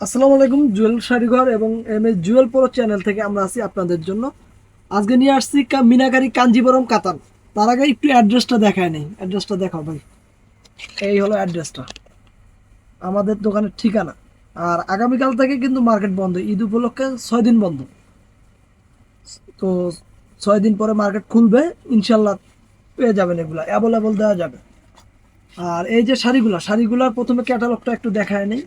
আসসালামু আলাইকুম, জুয়েল শাড়িঘর এবং M S Jewel pro channel থেকে আমরা আছি আপনাদের জন্য। আজকে নিয়ে আসছি মিনাকারি কাঞ্জিবরম কাতান তার আগে একটু অ্যাড্রেসটা দেখায় নেই। অ্যাড্রেসটা দেখাও ভাই। এই হলো অ্যাড্রেসটা আমাদের দোকানের ঠিকানা। আর আগামীকাল থেকে কিন্তু মার্কেট বন্ধ। ঈদ উপলক্ষে ছয় দিন বন্ধ। তো ছয় দিন পরে মার্কেট খুলবে। ইনশাল্লাহ পেয়ে যাবেন এগুলা। অ্যাভেলেবল দেওয়া যাবে। আর এই যে শাড়িগুলা, শাড়িগুলার প্রথমে ক্যাটালগটা একটু দেখায় নেই।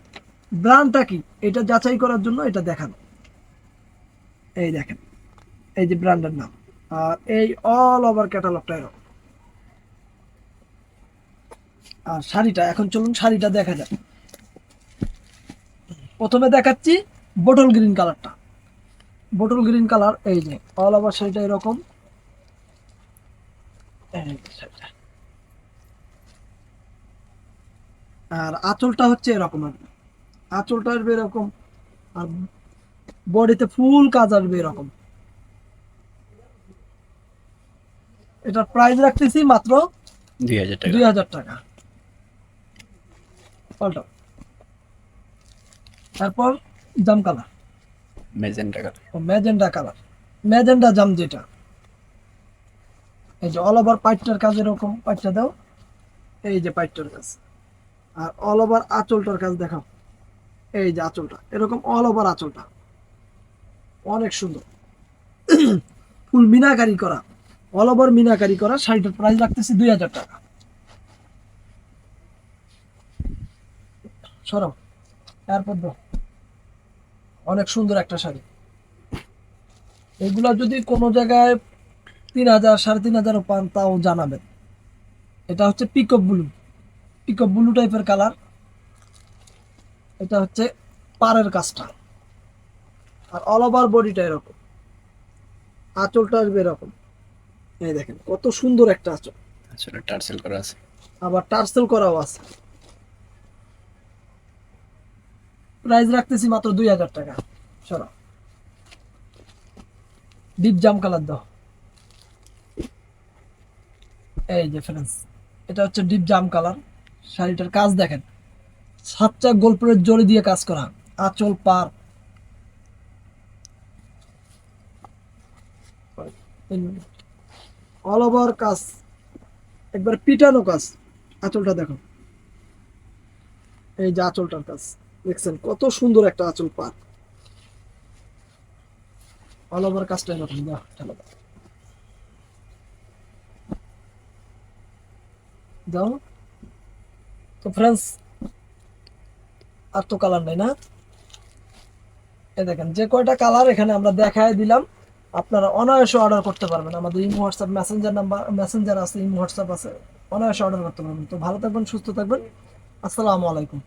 ব্র্যান্ডটা কি? এটা যাচাই করার জন্য এটা দেখানো। এই দেখেন, এই যে ব্র্যান্ডের নাম। আর এই অল ওভার ক্যাটালগটা এরকম। আর শাড়িটা, এখন চলুন শাড়িটা দেখা যাক। প্রথমে দেখাচ্ছি বটল গ্রিন কালারটা বটল গ্রিন কালার এই যে অল ওভার শাড়িটা এরকম। আর আঁচলটা হচ্ছে এরকম আর। আঁচলটা আসবে এরকম আর বডিতে ফুল কাজ আসবে এরকম। এটার প্রাইস রাখতেছি মাত্র দুই হাজার টাকা। দুই হাজার টাকা। পাল্টাও। তারপর জাম কালার মেজেন টাকা ও ম্যাজেন্ডা কালার ম্যাজেন্ডা জাম যেটা। এই যে অল ওভার পাইটটার কাজ এরকম পাইটটা দাও। এই যে পাইটটার কাজ। আর অল ওভার আঁচলটার কাজ দেখাও। এই যে আঁচলটা, এরকম অল ওভার আঁচলটা। অনেক সুন্দর। ফুল মিনাকারি করা অল ওভার মিনাকারি করা, শাড়িটার প্রাইস রাখতেছি দুই হাজার টাকা। সরাও এরপর অনেক সুন্দর একটা শাড়ি। এগুলা যদি কোনো জায়গায় তিন হাজার, সাড়ে তিন হাজারও পান, তাও জানাবেন। এটা হচ্ছে পিকপ ব্লু পিকপ ব্লু টাইপের কালার এটা হচ্ছে পাড়ের কাজটা। আর অল ওভার বডিটা এরকম। আঁচলটা আসবে এরকম। এই দেখেন কত সুন্দর একটা আঁচল। আসলে টার্সেল করা আছে। আবার টার্সেল করাও আছে। প্রাইস রাখতেছি মাত্র দুই হাজার টাকা। সরা। ডিপ জাম কালার দাও। এই যে ফ্রেন্ডস এটা হচ্ছে ডিপ জাম কালার শাড়িটার কাজ দেখেন। সাতটা গোলপুরের জড়ি দিয়ে কাজ করা। আঁচল পার। অল ওভার কাজ। একবার পিটানো কাজ। আঁচলটা দেখো। এই যে আঁচলটার কাজ। দেখছেন কত সুন্দর একটা আঁচল পার। অল ওভার কাজটা এরকম দাও। দাও। তো ফ্রেন্ডস আর তো কালার নাই না? এই দেখেন, যে কয়টা কালার এখানে আমরা দেখায় দিলাম, আপনারা অনায়াসে অর্ডার করতে পারবেন। আমাদের imo WhatsApp messenger number messenger আছে, ইমো হোয়াটসঅ্যাপ আছে, অনায়াসে অর্ডার করতে পারবেন। তো ভালো থাকবেন, সুস্থ থাকবেন। আসসালামু আলাইকুম।